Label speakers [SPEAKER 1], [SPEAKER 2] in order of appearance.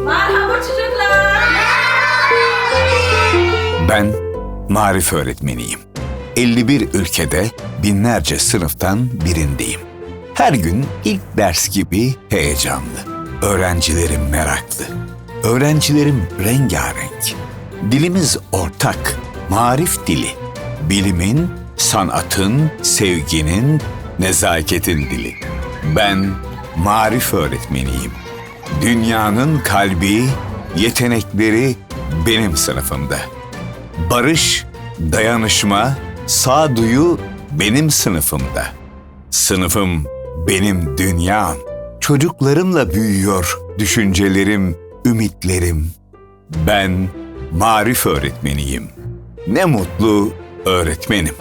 [SPEAKER 1] Merhaba çocuklar.
[SPEAKER 2] Ben marif öğretmeniyim. 51 ülkede binlerce sınıftan birindeyim. Her gün ilk ders gibi heyecanlı. Öğrencilerim meraklı. Öğrencilerim rengarenk. Dilimiz ortak, marif dili. Bilimin, sanatın, sevginin, nezaketin dili. Ben marif öğretmeniyim. Dünyanın kalbi, yetenekleri benim sınıfımda. Barış, dayanışma, sağduyu benim sınıfımda. Sınıfım benim dünyam. Çocuklarımla büyüyor düşüncelerim, ümitlerim. Ben marif öğretmeniyim. Ne mutlu öğretmenim.